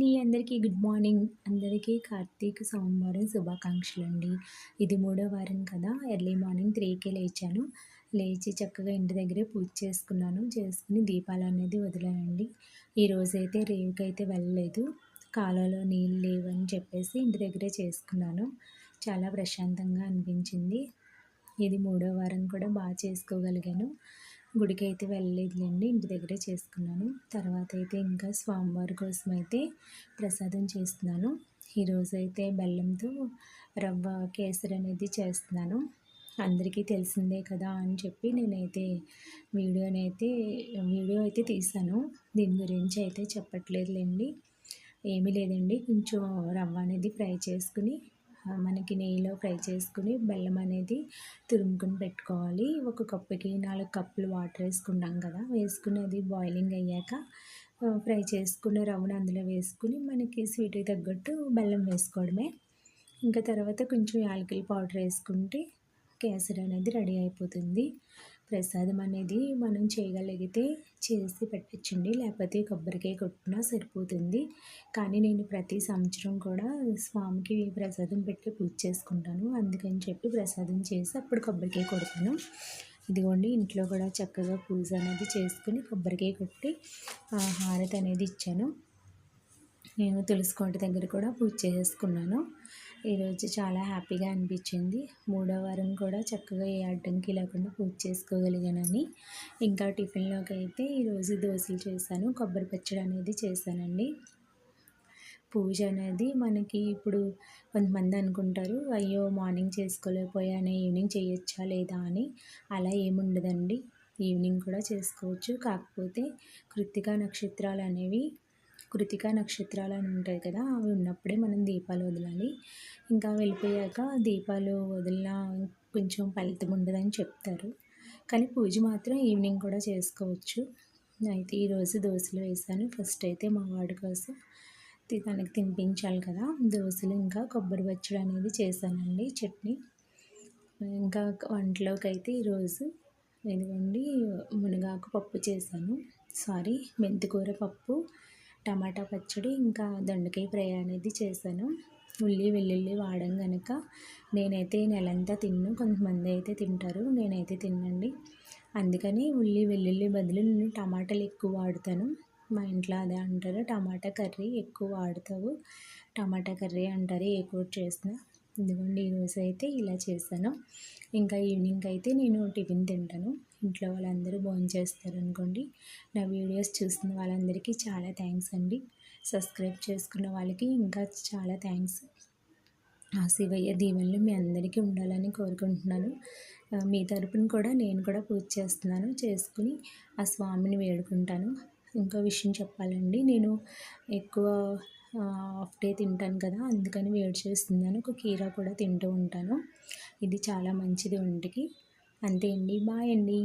అండి. అందరికీ good morning. అందరికీ కార్తీక సోమవారం శుభాకాంక్షలు అండి ఇది మూడో వారం కదా. ఎర్లీ మార్నింగ్ త్రీకే లేచాను. లేచి చక్కగా ఇంటి దగ్గరే పూజ చేసుకున్నాను. చేసుకుని దీపాలు అనేది వదిలానండి. ఈరోజు అయితే రేవుకి అయితే వెళ్ళలేదు. కాలంలో నీళ్ళు లేవని చెప్పేసి ఇంటి దగ్గరే చేసుకున్నాను. చాలా ప్రశాంతంగా అనిపించింది. ఇది మూడో వారం కూడా బాగా చేసుకోగలిగాను. గుడికి అయితే వెళ్ళలేదులేండి ఇంటి దగ్గరే చేసుకున్నాను. తర్వాత అయితే ఇంకా స్వామివారి కోసం అయితే ప్రసాదం చేస్తున్నాను. ఈరోజు అయితే బెల్లంతో రవ్వ కేసరి అనేది చేస్తున్నాను. అందరికీ తెలిసిందే కదా అని చెప్పి నేనైతే వీడియోనైతే వీడియో అయితే తీసాను దీని గురించి అయితే చెప్పట్లేదులేండి. ఏమీ లేదండి కొంచెం రవ్వ అనేది ఫ్రై చేసుకుని మనకి నెయ్యిలో ఫ్రై చేసుకుని బెల్లం అనేది తురుముకుని పెట్టుకోవాలి. ఒక కప్పుకి నాలుగు కప్పులు వాటర్ వేసుకున్నాం కదా వేసుకునేది బాయిలింగ్ అయ్యాక ఫ్రై చేసుకున్న రవ్వను అందులో వేసుకుని మనకి స్వీట్కి తగ్గట్టు బెల్లం వేసుకోవడమే. ఇంకా తర్వాత కొంచెం యాలకుల పౌడర్ వేసుకుంటే కేసరి అనేది రెడీ అయిపోతుంది. ప్రసాదం అనేది మనం చేయగలిగితే చేసి పెట్టచ్చండి. లేకపోతే కొబ్బరికాయ కొట్టినా సరిపోతుంది. కానీ నేను ప్రతి సంవత్సరం కూడా స్వామికి ప్రసాదం పెట్టి పూజ చేసుకుంటాను. అందుకని చెప్పి ప్రసాదం చేసి అప్పుడు కొబ్బరికాయ కొడతాను. ఇదిగోండి ఇంట్లో కూడా చక్కగా పూజ అనేది చేసుకుని కొబ్బరికాయ కొట్టి హారతి అనేది ఇచ్చాను. నేను తులసి కోట దగ్గర కూడా పూజ చేసుకున్నాను. ఈరోజు చాలా హ్యాపీగా అనిపించింది. మూడో వారం కూడా చక్కగా ఏ అడ్డంకి లేకుండా పూజ చేసుకోగలిగానని. ఇంకా టిఫిన్లోకి అయితే ఈరోజు దోశలు చేశాను కొబ్బరి పచ్చడి అనేది చేశానండి. పూజ అనేది మనకి ఇప్పుడు కొంతమంది అనుకుంటారు అయ్యో మార్నింగ్ చేసుకోలేకపోయానే ఈవినింగ్ చేయొచ్చా లేదా అని. అలా ఏముండదండి ఈవినింగ్ కూడా చేసుకోవచ్చు. కాకపోతే కృత్తికా నక్షత్రాలు అనేవి కృతిక నక్షత్రాలు అని ఉంటాయి కదా అవి ఉన్నప్పుడే మనం దీపాలు వదలాలి. ఇంకా వెళ్ళిపోయాక దీపాలు వదిలినా కొంచెం ఫలితం ఉండదని చెప్తారు. కానీ పూజ మాత్రం ఈవినింగ్ కూడా చేసుకోవచ్చు. అయితే ఈరోజు దోశలు వేసాను. ఫస్ట్ అయితే మా వాడి కోసం తనకి తినిపించాలి కదా. దోశలు ఇంకా కొబ్బరి పచ్చడి అనేది చేశానండి చట్నీ. ఇంకా వంటలోకి అయితే ఈరోజు ఇదిగోండి మునగాకు పప్పు చేశాను. సారీ మెంతికూర పప్పు టమాటా పచ్చడి ఇంకా దొండకాయ ఫ్రై అనేది చేశాను. ఉల్లి వెల్లుల్లి వాడడం కనుక నేనైతే నెలంతా తిన్ను. కొంతమంది అయితే తింటారు నేనైతే తిన్నండి. అందుకని ఉల్లి వెల్లుల్లి బదులు నేను టమాటాలు ఎక్కువ వాడతాను. మా ఇంట్లో అదే అంటారు టమాటా కర్రీ ఎక్కువ వాడతావు. టమాటా కర్రీ అంటారు ఏ కూర చేసినా. ఇదిగోండి ఈరోజు అయితే ఇలా చేశాను. ఇంకా ఈవినింగ్ అయితే నేను టిఫిన్ తింటాను. ఇంట్లో వాళ్ళందరూ చేస్తారు అనుకోండి. నా వీడియోస్ చూస్తున్న వాళ్ళందరికీ చాలా థ్యాంక్స్ అండి. సబ్స్క్రైబ్ చేసుకున్న వాళ్ళకి ఇంకా చాలా థ్యాంక్స్. ఆ శివయ్య దీవెనలు మీ అందరికీ ఉండాలని కోరుకుంటున్నాను. మీ తరపున కూడా నేను కూడా పూజ చేస్తున్నాను. చేసుకుని ఆ స్వామిని వేడుకుంటాను. ఇంకో విషయం చెప్పాలండి. నేను ఎక్కువ హాఫ్ డే తింటాను కదా అందుకని వేడి చేస్తున్నాను. ఒక కీరా కూడా తింటూ ఉంటాను. ఇది చాలా మంచిది ఒంటికి. అంతే అండి. బాయ్ అండి.